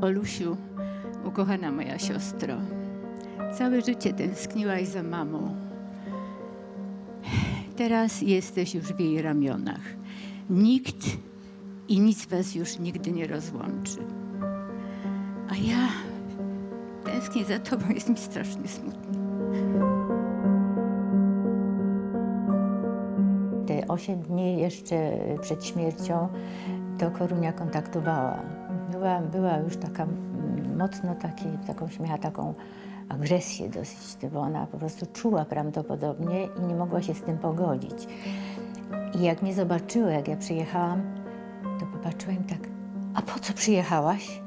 Olusiu, ukochana moja siostro, całe życie tęskniłaś za mamą. Teraz jesteś już w jej ramionach. Nikt i nic was już nigdy nie rozłączy. A ja tęsknię za tobą, jest mi strasznie smutno. Te 8 dni jeszcze przed śmiercią to Korunia kontaktowała. Była, była już taka mm, mocno taki, taką, miała taką agresję dosyć, bo ona po prostu czuła prawdopodobnie i nie mogła się z tym pogodzić. I jak mnie zobaczyła, jak ja przyjechałam, to popatrzyła im tak, a po co przyjechałaś?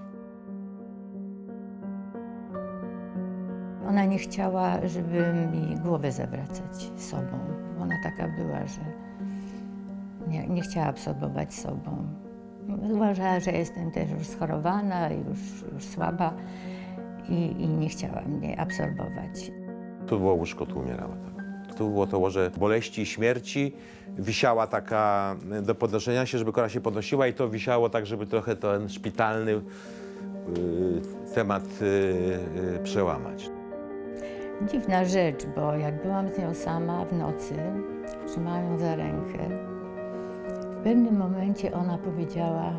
Ona nie chciała, żeby mi głowę zawracać sobą. Ona taka była, że nie, nie chciała absorbować sobą. Uważała, że jestem też już schorowana, już, już słaba i, i nie chciała mnie absorbować. Tu było łóżko, tu umierała. Tak. Tu było to łoże boleści i śmierci. Wisiała taka y, do podnoszenia się, żeby kora się podnosiła i to wisiało tak, żeby trochę ten szpitalny y, temat y, y, przełamać. Dziwna rzecz, bo jak byłam z nią sama w nocy, trzymałam ją za rękę, w pewnym momencie ona powiedziała,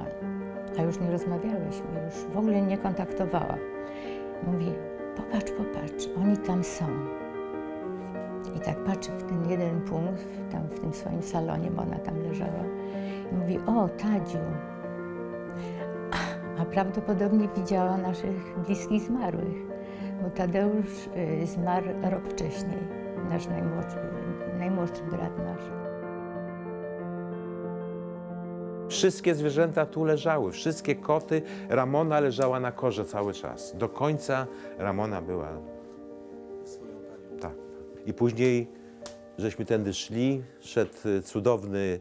a już nie rozmawiałyśmy, już w ogóle nie kontaktowała. Mówi, popatrz, popatrz, oni tam są. I tak patrzy w ten jeden punkt, tam w tym swoim salonie, bo ona tam leżała. I mówi, o, Tadziu. A, prawdopodobnie widziała naszych bliskich zmarłych, bo Tadeusz y, zmarł rok wcześniej, nasz najmłodszy, najmłodszy brat nasz. Wszystkie zwierzęta tu leżały, wszystkie koty. Ramona leżała na korze cały czas. Do końca Ramona była. Tak. I później żeśmy tędy szli, szedł y, cudowny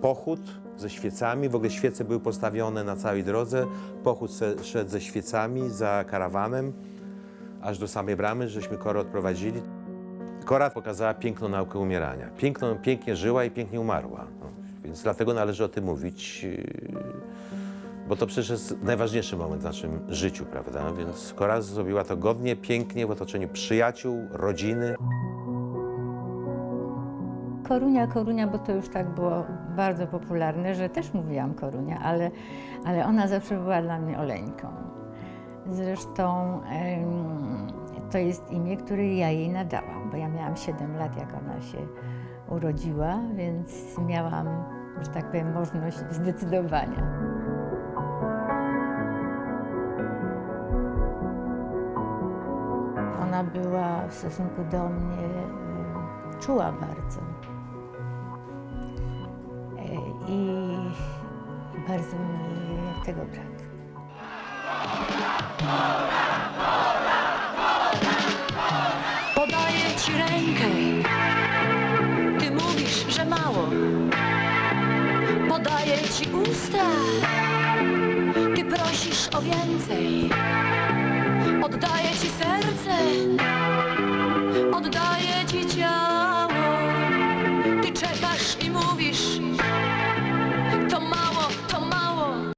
pochód ze świecami. W ogóle świece były postawione na całej drodze. Pochód szedł ze świecami za karawanem, aż do samej bramy, żeśmy korę odprowadzili. Kora pokazała piękną naukę umierania. Pięknie żyła i pięknie umarła. No, więc dlatego należy o tym mówić, yy, bo to przecież jest najważniejszy moment w naszym życiu, prawda? Więc Kora zrobiła to godnie, pięknie, w otoczeniu przyjaciół, rodziny. Korunia, Korunia, bo to już tak było bardzo popularne, że też mówiłam Korunia, ale, ale ona zawsze była dla mnie Oleńką. Zresztą to jest imię, które ja jej nadałam, bo ja miałam 7 lat, jak ona się urodziła, więc miałam, że tak powiem, możliwość zdecydowania. Ona była w stosunku do mnie em, czuła bardzo. I i bardzo mi tego brak. Podaję ci usta. Ty prosisz o więcej.